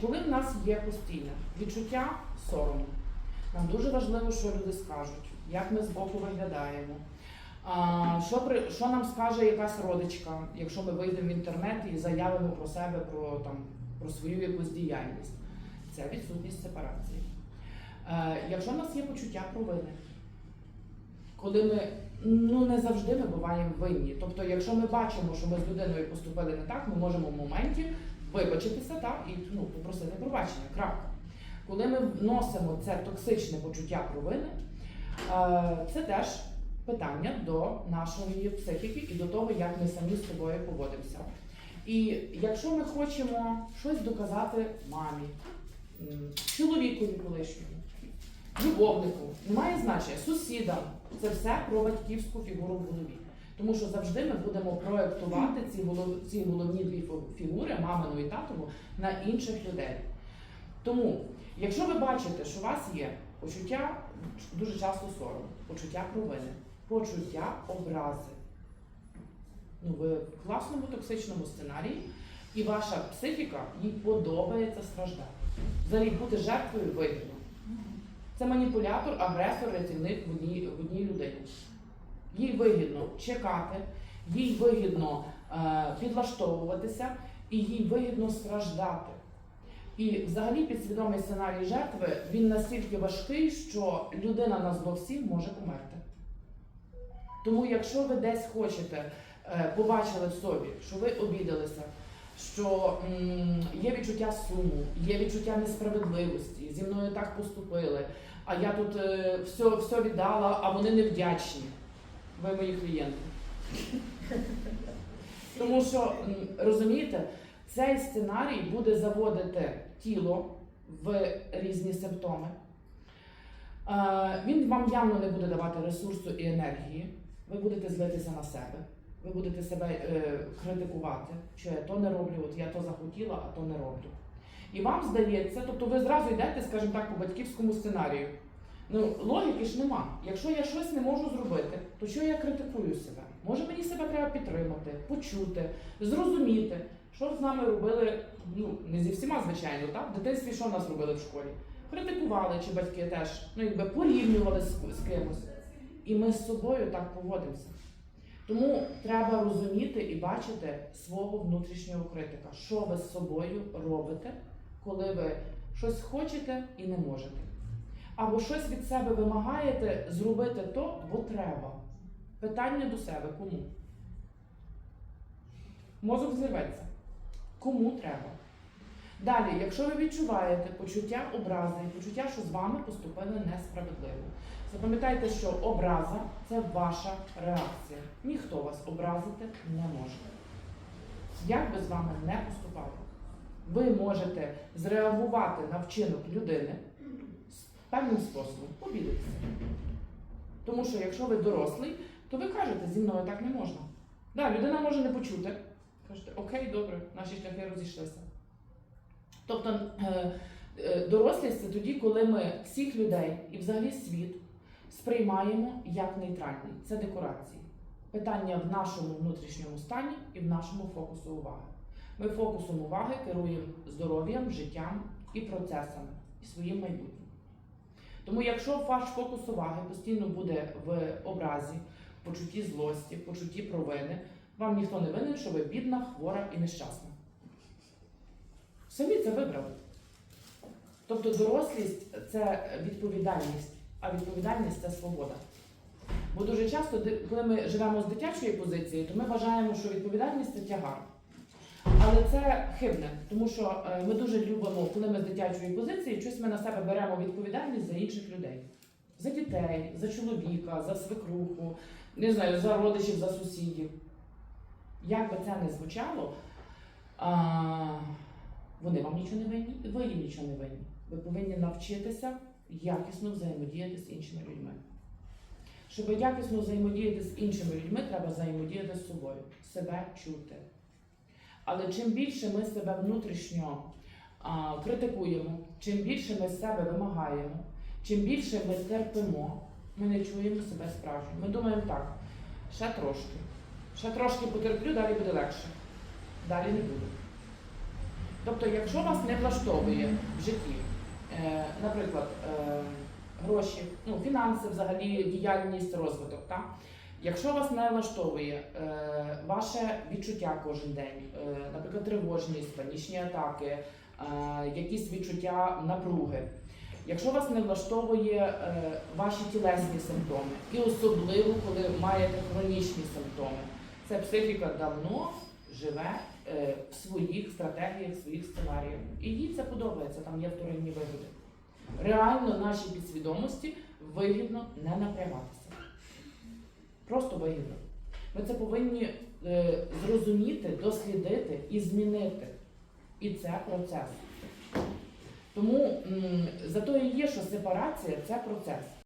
коли в нас є постійне відчуття сорому, нам дуже важливо, що люди скажуть, як ми збоку виглядаємо. А, що, при, що нам скаже якась родичка, якщо ми вийдемо в інтернет і заявимо про себе, про, там, про свою якусь діяльність? Це відсутність сепарації. Е, якщо в нас є почуття провини, коли ми ну не завжди ми буваємо винні. Тобто, якщо ми бачимо, що ми з людиною поступили не так, ми можемо в моменті вибачитися так, і ну, попросити пробачення. Крапка. Коли ми вносимо це токсичне почуття провини, е, це теж питання до нашої психіки і до того, як ми самі з собою поводимося. І якщо ми хочемо щось доказати мамі, чоловікові колишньому, любовнику, немає значення, сусідам, це все про батьківську фігуру в голові. Тому що завжди ми будемо проектувати ці, голов, ці головні дві фігури, мамину і татову, на інших людей. Тому, якщо ви бачите, що у вас є почуття дуже часто сорому, почуття провини, почуття образи, ну ви в класному токсичному сценарії, і ваша психіка їй подобається страждати. Взагалі бути жертвою вигідно. Це маніпулятор, агресор, рятівник в одній, в одній людині. Їй вигідно чекати, їй вигідно е, підлаштовуватися і їй вигідно страждати. І взагалі підсвідомий сценарій жертви він настільки важкий, що людина на зло всім може померти. Тому, якщо ви десь хочете, е, побачили в собі, що ви обідалися, що м, є відчуття суму, є відчуття несправедливості, зі мною так поступили, а я тут е, все, все віддала, а вони не вдячні. Ви мої клієнти. Тому що розумієте, цей сценарій буде заводити тіло в різні симптоми. Е, Він вам явно не буде давати ресурсу і енергії. Ви будете злитися на себе. Ви будете себе е, критикувати, що я то не роблю, от я то захотіла, а то не роблю. І вам здається, тобто ви зразу йдете, скажімо так, по батьківському сценарію. Ну, логіки ж нема. Якщо я щось не можу зробити, то що я критикую себе? Може мені себе треба підтримати, почути, зрозуміти, що з нами робили, ну не зі всіма, звичайно, так? В дитинстві що нас робили в школі? Критикували, чи батьки теж, ну якби порівнювали з, з кимось. І ми з собою так поводимося. Тому треба розуміти і бачити свого внутрішнього критика, що ви з собою робите, коли ви щось хочете і не можете. Або щось від себе вимагаєте зробити то, бо треба. Питання до себе кому? Мозок зірветься. Кому треба? Далі, якщо ви відчуваєте почуття образи і почуття, що з вами поступили несправедливо, запам'ятайте, що образа це ваша реакція. Ніхто вас образити не може. Як би з вами не поступали, ви можете зреагувати на вчинок людини певним способом, обідатися. Тому що якщо ви дорослий, то ви кажете, зі мною так не можна. Да, людина може не почути. Кажете, окей, добре, наші шляхи розійшлися. Тобто е, е, дорослість це тоді, коли ми всіх людей і взагалі світ сприймаємо як нейтральний. Це декорації. Питання в нашому внутрішньому стані і в нашому фокусу уваги. Ми фокусом уваги керуємо здоров'ям, життям і процесами, і своїм майбутнім. Тому, якщо ваш фокус уваги постійно буде в образі, почутті злості, почутті провини, вам ніхто не винен, що ви бідна, хвора і нещасна. Самі це вибрали. Тобто дорослість це відповідальність, а відповідальність це свобода. Бо дуже часто, коли ми живемо з дитячої позиції, то ми вважаємо, що відповідальність це тягар. Але це хибне, тому що е, ми дуже любимо, коли ми з дитячої позиції, щось ми на себе беремо відповідальність за інших людей. За дітей, за чоловіка, за свекруху, не знаю, за родичів, за сусідів. Як би це не звучало, вони вам нічого не винні, і ви їм нічого не винні. Ви повинні навчитися якісно взаємодіяти з іншими людьми. Щоб якісно взаємодіяти з іншими людьми, треба взаємодіяти з собою, себе чути. Але чим більше ми себе внутрішньо а, критикуємо, чим більше ми з себе вимагаємо, чим більше ми терпимо, ми не чуємо себе справжньо. Ми думаємо так, ще трошки, ще трошки потерплю, далі буде легше. Далі не буде. Тобто, якщо вас не влаштовує в житті, е, наприклад, е, гроші, ну, фінанси, взагалі діяльність, розвиток, так? Якщо вас не влаштовує е, ваше відчуття кожен день, е, наприклад, тривожність, панічні атаки, е, якісь відчуття напруги, якщо вас не влаштовує е, ваші тілесні симптоми, і особливо, коли маєте хронічні симптоми, це психіка давно живе е, в своїх стратегіях, в своїх сценаріях. І їй це подобається, там є вторинні вигоди. Реально нашій підсвідомості вигідно не напрягатися. Просто вигідно. Ми це повинні е, зрозуміти, дослідити і змінити. І це процес. Тому м, зато і є, що сепарація це процес.